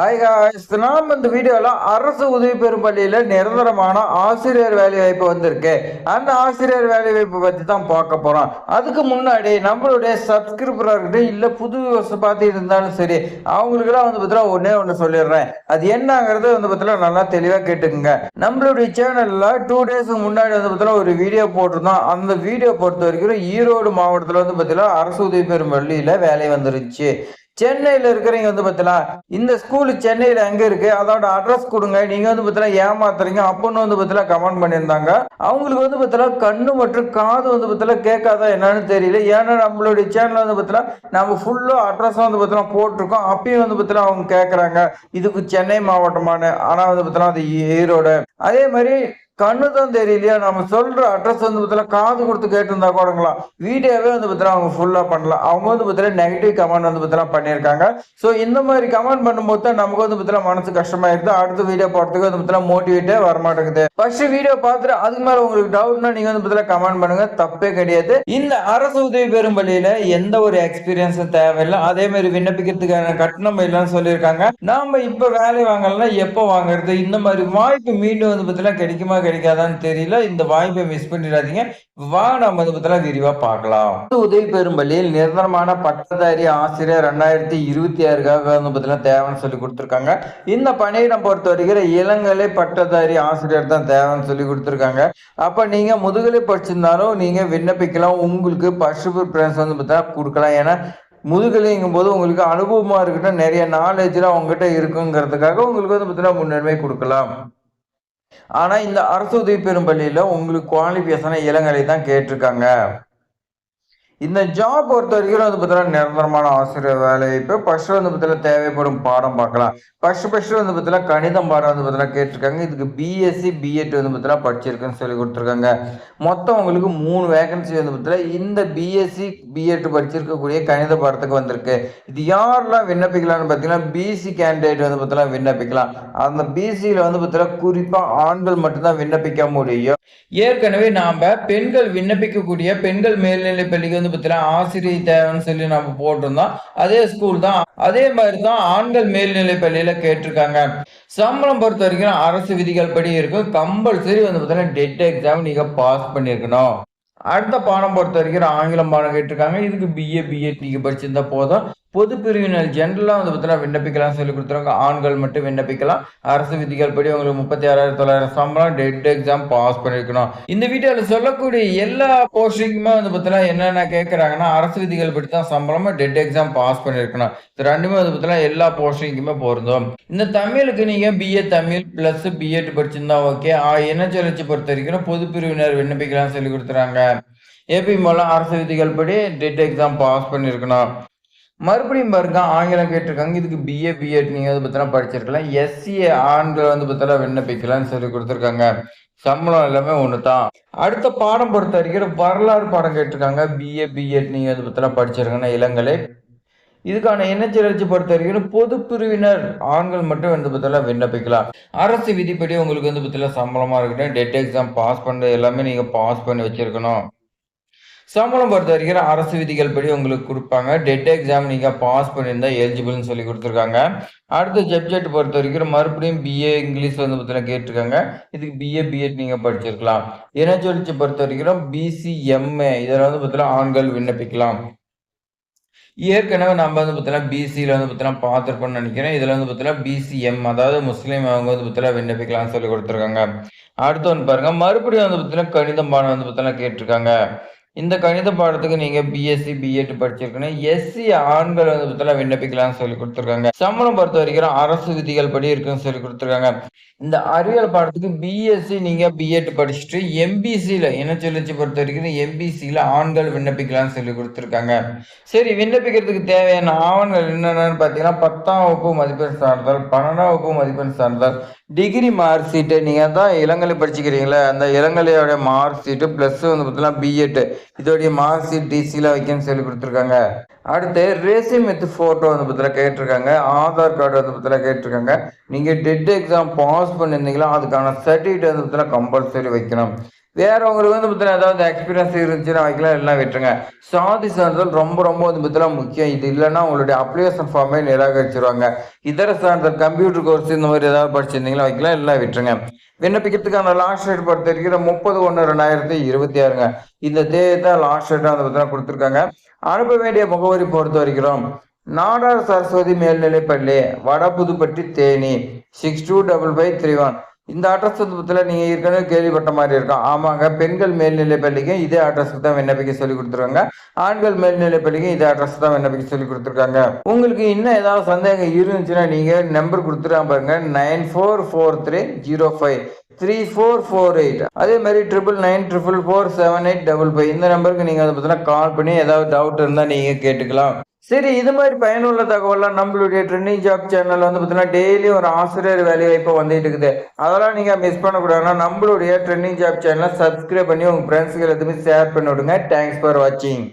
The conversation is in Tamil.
ஹாய் நாம் இந்த வீடியோவில் அரசு உதவி பெறும் பள்ளியில் நிரந்தரமான ஆசிரியர் வேலை வாய்ப்பு வந்திருக்கு. அந்த ஆசிரியர் வேலை வாய்ப்பு பற்றி தான் பார்க்க போகிறோம் அதுக்கு முன்னாடி நம்மளுடைய சப்ஸ்கிரிப்டர்கிட்ட இருக்கட்டும் இல்லை புது வருஷம் பார்த்துட்டு இருந்தாலும் சரி அவங்களுக்குலாம் வந்து பார்த்தீங்கன்னா ஒன்றே ஒன்று சொல்லிடுறேன். அது என்னங்கிறது வந்து பார்த்தீங்கன்னா நல்லா தெளிவாக கேட்டுக்குங்க. நம்மளுடைய சேனலில் டூ டேஸ்க்கு முன்னாடி வந்து பார்த்தீங்கன்னா ஒரு வீடியோ போட்டிருந்தோம். அந்த வீடியோ பொறுத்த வரைக்கும் ஈரோடு மாவட்டத்தில் வந்து பார்த்தீங்கன்னா அரசு உதவி பெறும் பள்ளியில் வேலை வந்துருச்சு. சென்னையில இருக்கிறவங்க வந்து பார்த்தீங்களா இந்த ஸ்கூல் சென்னையில எங்க இருக்கு? அதோட அட்ரஸ் கொடுங்க. நீங்க வந்து பார்த்தீங்கன்னா ஏமாத்துறீங்க. அப்போன்னு வந்து பார்த்தீங்கன்னா கமெண்ட் பண்ணியிருந்தாங்க. அவங்களுக்கு வந்து பார்த்தீங்கன்னா கண்ணு மற்றும் காது வந்து பார்த்தீங்கன்னா கேட்காதா என்னன்னு தெரியல. ஏன்னா நம்மளுடைய சேனல் வந்து பார்த்தீங்கன்னா நம்ம ஃபுல்லா அட்ரஸ் வந்து பார்த்தீங்கன்னா போட்டிருக்கோம். அப்பயும் வந்து பார்த்தீங்கன்னா அவங்க கேட்குறாங்க இதுக்கு சென்னை மாவட்டமான ஆனா வந்து பார்த்தீங்கன்னா அது ஈரோடு. அதே மாதிரி கண்ணு தான் தெரியலையா? நம்ம சொல்ற அட்ரஸ் வந்து பார்த்தீங்கன்னா காது கொடுத்து கேட்டிருந்தா கூடங்களா? வீடியோவே வந்து பார்த்தீங்கன்னா அவங்க ஃபுல்லாக பண்ணலாம் அவங்க வந்து பார்த்தீங்கன்னா நெகட்டிவ் கமெண்ட் வந்து பார்த்தீங்கன்னா பண்ணியிருக்காங்க. ஸோ இந்த மாதிரி கமெண்ட் பண்ணும்போது தான் நமக்கு வந்து பார்த்தீங்கன்னா மனசு கஷ்டமாயிருது. அடுத்த வீடியோ போடுறதுக்கு வந்து பார்த்தீங்கன்னா மோட்டிவேட்டே வர மாட்டேங்குது ஃபர்ஸ்ட் வீடியோ பார்த்துட்டு அதுக்கு மேலே உங்களுக்கு டவுட்னா நீங்க வந்து பார்த்தீங்கன்னா கமெண்ட் பண்ணுங்க. தப்பே கிடையாது. இந்த அரசு உதவி பெறும் பள்ளியில எந்த ஒரு எக்ஸ்பீரியன்ஸும் தேவையில்லை. அதே மாதிரி விண்ணப்பிக்கிறதுக்கான கட்டணம் இல்லைன்னு சொல்லியிருக்காங்க. நாம இப்ப வேலை வாங்கலாம் எப்போ வாங்குறது? இந்த மாதிரி வாய்ப்பு மீண்டும் வந்து பார்த்தீங்கன்னா கிடைக்குமா கிடைக்காதான்னு தெரியல. இந்த வாய்ப்பை மிஸ் பண்ணிடாதீங்க. வா நம்ம வந்து பார்த்தீங்கன்னா விரிவா பார்க்கலாம். உதவி பெறும் பள்ளியில் நிரந்தரமான பட்டதாரி ஆசிரியர் ரெண்டாயிரத்தி இருபத்தி ஆறுக்காக வந்து பார்த்தீங்கன்னா தேவைன்னு சொல்லி கொடுத்துருக்காங்க. இந்த பணியிடம் பொறுத்த வரைக்கும் இளங்கலை பட்டதாரி ஆசிரியர் தான் தேவைன்னு சொல்லி கொடுத்துருக்காங்க. அப்ப நீங்க முதுகலை படிச்சிருந்தாலும் நீங்க விண்ணப்பிக்கலாம். உங்களுக்கு பசு ப்ரிஃபரன்ஸ் வந்து பார்த்தீங்கன்னா கொடுக்கலாம். ஏன்னா முதுகலைங்கும் போது உங்களுக்கு அனுபவமா இருக்கட்டும். நிறைய நாலேஜ்லாம் உங்ககிட்ட இருக்குங்கிறதுக்காக உங்களுக்கு வந்து பார்த்தீங்கன்னா முன்னுரிமை கொடுக்கலாம். ஆனால் இந்த அரசு உதவி பெறும் பள்ளியில் உங்களுக்கு குவாலிஃபிகேஷனை இளங்கலை தான் கேட்டிருக்காங்க. இந்த ஜாப் பொறுத்த வரைக்கும் வந்து பார்த்தீங்கன்னா நிரந்தரமான ஆசிரியர் வேலை. இப்போ ஃபர்ஸ்ட் வந்து பார்த்தீங்கன்னா தேவைப்படும் பாடம் பார்க்கலாம். ஃபர்ஸ்ட் ஃபர்ஸ்ட் வந்து பார்த்தீங்கன்னா கணிதம் பாடம் வந்து பார்த்தீங்கன்னா கேட்டிருக்காங்க. இதுக்கு பிஎஸ்சி பிஎட் வந்து பார்த்தீங்கன்னா படிச்சிருக்குன்னு சொல்லி கொடுத்துருக்காங்க. மொத்தம் உங்களுக்கு மூணு வேகன்சி வந்து பார்த்தீங்கன்னா இந்த பிஎஸ்சி பிஎட் படிச்சிருக்கக்கூடிய கணித பாடத்துக்கு வந்திருக்கு. இது யாரெல்லாம் விண்ணப்பிக்கலாம்னு பார்த்தீங்கன்னா பிசி கேண்டிடேட் வந்து பார்த்தீங்கன்னா விண்ணப்பிக்கலாம். அந்த பிசியில் வந்து பார்த்தீங்கன்னா குறிப்பாக ஆண்கள் மட்டும்தான் விண்ணப்பிக்க முடியும். ஏற்கனவே நாம் பெண்கள் விண்ணப்பிக்கக்கூடிய பெண்கள் மேல்நிலை பள்ளிக்கு வந்து பார்த்தீங்கன்னா ஆசிரியர் தேவைன்னு சொல்லி நம்ம போட்டிருந்தோம். அதே ஸ்கூல் தான் அதே மாதிரி தான் ஆண்கள் மேல்நிலை பள்ளியில கேட்டிருக்காங்க. சம்பளம் பொறுத்த வரைக்கும் அரசு விதிகள் படி இருக்கும். கம்பல்சரி வந்து பார்த்தீங்கன்னா டெட் எக்ஸாம் நீங்க பாஸ் பண்ணியிருக்கணும் அடுத்த பாடம் பொறுத்த வரைக்கும் ஆங்கிலம் பாடம் கேட்டிருக்காங்க. இதுக்கு பிஏ பிஎட் நீங்க படிச்சிருந்தா போதும். பொது பிரிவினர் ஜென்ரலாக வந்து பார்த்தீங்கன்னா விண்ணப்பிக்கலாம் சொல்லி கொடுத்துருவாங்க. ஆண்கள் மட்டும் விண்ணப்பிக்கலாம். அரசு விதிகள் படி உங்களுக்கு முப்பத்தி ஆறாயிரத்தி தொள்ளாயிரம் சம்பளம் டெட் எக்ஸாம் பாஸ் பண்ணியிருக்கணும் இந்த வீடியோவில் சொல்லக்கூடிய எல்லா போஸ்டிங்குமே வந்து பார்த்தீங்கன்னா என்னென்ன கேட்குறாங்கன்னா அரசு விதிகள் படி தான் சம்பளமும் டெட் எக்ஸாம் பாஸ் பண்ணியிருக்கணும் இது ரெண்டுமே வந்து பார்த்தீங்கன்னா எல்லா போஸ்டிங்குமே பொருந்தும். இந்த தமிழுக்கு நீங்கள் பிஏ தமிழ் ப்ளஸ் பிஎட் படிச்சிருந்தா ஓகே இனச்சொலிச்சு பொறுத்த வரைக்கும் பொது பிரிவினர் விண்ணப்பிக்கலாம் சொல்லி கொடுத்துறாங்க. ஏபி மூலம் அரசு விதிகள் படி டெட் எக்ஸாம் பாஸ் பண்ணியிருக்கணும் மறுபடியும் பாருங்க ஆங்கிலம் கேட்டிருக்காங்க. இதுக்கு பிஏ பிஎட் நீங்க வந்து பார்த்தீங்கன்னா படிச்சிருக்கலாம். எஸ்சிஏ ஆண்கள் வந்து பார்த்தீங்கன்னா விண்ணப்பிக்கலாம்னு சொல்லி கொடுத்துருக்காங்க. சம்பளம் எல்லாமே ஒன்று தான் அடுத்த பாடம் பொறுத்த வரைக்கும் வரலாறு பாடம் கேட்டிருக்காங்க. பிஏ பிஎட் நீங்க வந்து பார்த்தீங்கன்னா படிச்சிருக்கீங்கன்னா இளங்கலை. இதுக்கான இனச்சிறச்சி பொறுத்த வரைக்கும் பொது பிரிவினர் ஆண்கள் மட்டும் வந்து பார்த்தீங்கன்னா விண்ணப்பிக்கலாம் அரசு விதிப்படி உங்களுக்கு வந்து பார்த்தீங்கன்னா சம்பளமா இருக்கட்டும். டெட் எக்ஸாம் பாஸ் பண்ணுறது எல்லாமே நீங்க பாஸ் பண்ணி வச்சிருக்கணும். சம்பளம் பொறுத்த வரைக்கும் அரசு விதிகள் படி உங்களுக்கு கொடுப்பாங்க. டெட் எக்ஸாம் நீங்கள் பாஸ் பண்ணியிருந்தா எலிஜிபிள்னு சொல்லி கொடுத்துருக்காங்க. அடுத்த சப்ஜெக்ட் பொறுத்த வரைக்கும் மறுபடியும் பிஏ இங்கிலீஷ் வந்து பார்த்தீங்கன்னா கேட்டிருக்காங்க. இதுக்கு பிஏ பிஎட் நீங்கள் படிச்சிருக்கலாம். இனச்சொலிச்சு பொறுத்த வரைக்கும் பிசிஎம்ஏ இதில் வந்து பார்த்தீங்கன்னா ஆண்கள் விண்ணப்பிக்கலாம். ஏற்கனவே நம்ம வந்து பார்த்தீங்கன்னா பிசியில் வந்து பார்த்தீங்கன்னா பார்த்துருப்போம்னு நினைக்கிறேன். இதில் வந்து பார்த்தீங்கன்னா பிசிஎம் அதாவது முஸ்லீம் அவங்க வந்து பார்த்தீங்கன்னா விண்ணப்பிக்கலாம்னு சொல்லி கொடுத்துருக்காங்க. அடுத்து வந்து பாருங்க மறுபடியும் வந்து பார்த்தீங்கன்னா கணிதம் பாடம் வந்து பார்த்தீங்கன்னா கேட்டிருக்காங்க. இந்த கணித பாடத்துக்கு நீங்க பிஎஸ்சி பிஎட் படிச்சிருக்கணும் எஸ்சி ஆண்கள் வந்து பார்த்தீங்கன்னா விண்ணப்பிக்கலாம்னு சொல்லி கொடுத்துருக்காங்க. சம்பளம் பொறுத்த வரைக்கும் அரசு விதிகள் படி இருக்குன்னு சொல்லி கொடுத்துருக்காங்க. இந்த அறிவியல் பாடத்துக்கு பிஎஸ்சி நீங்க பிஎட் படிச்சுட்டு எம்பிசியில என்ன சொல்லிச்சு பொறுத்த வரைக்கும் எம்பிசியில ஆண்கள் விண்ணப்பிக்கலாம்னு சொல்லி கொடுத்துருக்காங்க. சரி விண்ணப்பிக்கிறதுக்கு தேவையான ஆவணங்கள் என்னென்னு பார்த்தீங்கன்னா பத்தாம் வகுப்பு மதிப்பெண் சார்ந்தால் பன்னெண்டாம் வகுப்பு மதிப்பெண் சார்ந்தால் டிகிரி மார்க் ஷீட்டு நீங்கள் தான் இளங்கலை படிச்சுக்கிறீங்களே அந்த இளங்கலையோட மார்க் ஷீட்டு ப்ளஸ் வந்து பார்த்தீங்கன்னா பிஎட்டு இதோடைய மார்க் ஷீட் டிசியில் வைக்கணும்னு சொல்லி கொடுத்துருக்காங்க. அடுத்து ரேசிங் வித் ஃபோட்டோ வந்து பார்த்தீங்கன்னா கேட்டிருக்காங்க. ஆதார் கார்டு வந்து பார்த்தீங்கன்னா கேட்டிருக்காங்க. நீங்கள் டெட் எக்ஸாம் பாஸ் பண்ணியிருந்தீங்களா அதுக்கான சர்டிஃபிகேட் வந்து பார்த்தீங்கன்னா கம்பல்சரி வைக்கணும். வேறவங்களுக்கு வந்து பார்த்தீங்கன்னா ஏதாவது எக்ஸ்பீரியன்ஸ் இருந்துச்சுன்னா வைக்கலாம் எல்லாம் விட்டுருங்க. சாதி சான்றிதழ் ரொம்ப ரொம்ப வந்து பார்த்தீங்கன்னா முக்கியம். இது இல்லைன்னா உங்களுடைய அப்ளிகேஷன் ஃபார்மே நிராகரிச்சிருவாங்க. இதர சான்றிதழ் கம்ப்யூட்டர் கோர்ஸ் இந்த மாதிரி ஏதாவது படிச்சிருந்தீங்களா வைக்கலாம் எல்லாம் விட்டுருங்க. விண்ணப்பிக்கிறதுக்கான லாஸ்ட் டேட் பொறுத்த வரைக்கும் முப்பது ஒன்று ரெண்டாயிரத்தி இருபத்தி ஆறுங்க. இந்த தேதி தான் லாஸ்ட் டேட்டாக வந்து பார்த்தீங்கன்னா கொடுத்துருக்காங்க. அனுப்ப வேண்டிய முகவரி பொறுத்த வரைக்கும் நாடார் சரஸ்வதி மேல்நிலைப்பள்ளி Vadaputhupatti Theni six two double five three one இந்த அட்ரஸ் வந்து நீங்கள் ஏற்கனவே கேள்விப்பட்ட மாதிரி இருக்கும். ஆமாங்க பெண்கள் மேல்நிலை பள்ளிக்கும் இதே அட்ரஸுக்கு தான் விண்ணப்பிக்க சொல்லி கொடுத்துருக்காங்க. ஆண்கள் மேல்நிலை பள்ளிக்கும் இதே அட்ரஸ் தான் விண்ணப்பிக்க சொல்லி கொடுத்துருக்காங்க. உங்களுக்கு இன்னும் ஏதாவது சந்தேகம் இருந்துச்சுன்னா நீங்கள் நம்பர் கொடுத்துருக்காங்க பாருங்க. Nine four four three zero five three four four eight. அதே மாதிரி triple nine triple four seven eight double five இந்த நம்பருக்கு நீங்கள் அதை பார்த்தீங்கன்னா கால் பண்ணி ஏதாவது டவுட் இருந்தால் நீங்கள் கேட்டுக்கலாம். சரி இது மாதிரி பயனுள்ள தகவலாம் நம்மளுடைய ட்ரெண்டிங் ஜாப் சேனல் வந்து பார்த்தீங்கன்னா டெய்லி ஒரு ஆசிரியர் வேலை வாய்ப்பு வந்துட்டு இருக்குது. அதெல்லாம் நீங்கள் மிஸ் பண்ணக்கூடாதுன்னா நம்மளுடைய ட்ரெண்டிங் ஜாப் சேனலை சப்ஸ்கிரைப் பண்ணி உங்கள் ஃப்ரெண்ட்ஸுக்கு எல்லாத்துக்குமே ஷேர் பண்ணி விடுங்க தேங்க்ஸ் ஃபார் வாட்சிங்